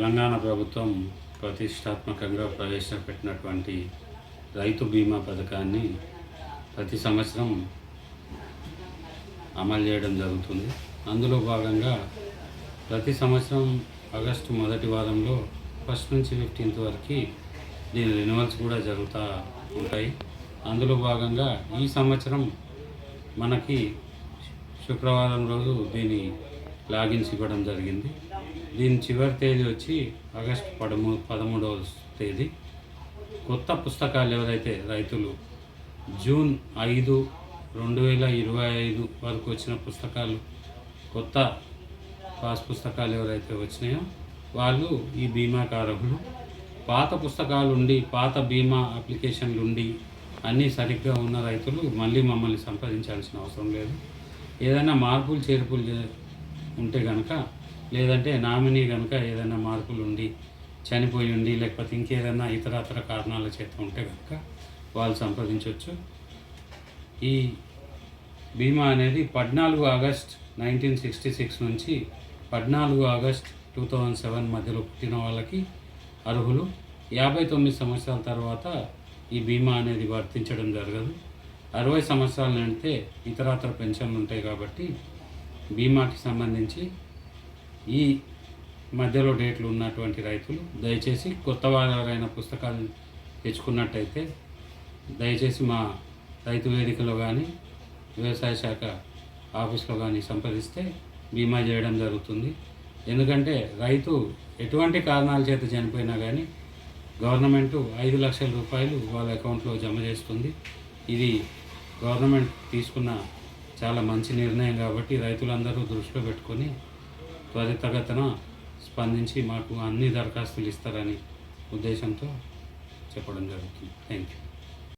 తెలంగాణ ప్రభుత్వం ప్రతిష్టాత్మకంగా ప్రవేశపెట్టినటువంటి రైతు బీమా పథకాన్ని ప్రతి సంవత్సరం అమలు చేయడం జరుగుతుంది. అందులో భాగంగా ప్రతి సంవత్సరం ఆగస్టు మొదటి వారంలో ఫస్ట్ నుంచి ఫిఫ్టీన్త్ వరకు దీని రెన్యువల్స్ కూడా జరుగుతూ ఉంటాయి. అందులో భాగంగా ఈ సంవత్సరం మనకి శుక్రవారం రోజు దీని లాగిన్స్ ఇవ్వడం జరిగింది. దీని చివరి తేదీ వచ్చి ఆగస్టు పదమూ పదమూడవ తేదీ. కొత్త పుస్తకాలు ఎవరైతే రైతులు జూన్ ఐదు రెండు వేల ఇరవై ఐదు వరకు వచ్చిన పుస్తకాలు కొత్త పాస్ పుస్తకాలు ఎవరైతే వచ్చినాయో వాళ్ళు ఈ బీమాకు అర్హులు పాత పుస్తకాలు ఉండి పాత బీమా అప్లికేషన్లు ఉండి అన్నీ సరిగ్గా ఉన్న రైతులు మళ్ళీ మమ్మల్ని సంప్రదించాల్సిన అవసరం లేదు. ఏదైనా మార్పులు చేర్పులు ఉంటే కనుక లేదంటే నామినీ కనుక ఏదైనా మార్పులు ఉండి చనిపోయి ఉండి లేకపోతే ఇంకేదైనా ఇతరత్ర కారణాల చేత ఉంటే కనుక వాళ్ళు సంప్రదించవచ్చు ఈ బీమా అనేది పద్నాలుగు ఆగస్ట్ నైన్టీన్ సిక్స్టీ సిక్స్ నుంచి పద్నాలుగు ఆగస్ట్ టూ థౌజండ్ సెవెన్ మధ్యలో పుట్టిన వాళ్ళకి అర్హులు. యాభై తొమ్మిది సంవత్సరాల తర్వాత ఈ బీమా అనేది వర్తించడం జరగదు. అరవై సంవత్సరాలు అంటే ఇతరత్ర పెన్షన్లు ఉంటాయి కాబట్టి బీమాకి సంబంధించి ఈ మధ్యలో డేట్లు ఉన్నటువంటి రైతులు దయచేసి కొత్త వారైన పుస్తకాలు తెచ్చుకున్నట్టయితే దయచేసి మా రైతు వేదికలో కానీ వ్యవసాయ శాఖ ఆఫీస్లో కానీ సంప్రదిస్తే బీమా చేయడం జరుగుతుంది. ఎందుకంటే రైతు ఎటువంటి కారణాల చేత చనిపోయినా కానీ గవర్నమెంట్ ఐదు లక్షల రూపాయలు వాళ్ళ అకౌంట్లో జమ చేస్తుంది. ఇది గవర్నమెంట్ తీసుకున్న చాలా మంచి నిర్ణయం కాబట్టి రైతులందరూ దృష్టిలో పెట్టుకొని త్వరితగతన స్పందించి మాకు అన్ని దరఖాస్తులు ఇస్తారని ఉద్దేశంతో చెప్పడం జరుగుతుంది. Thank you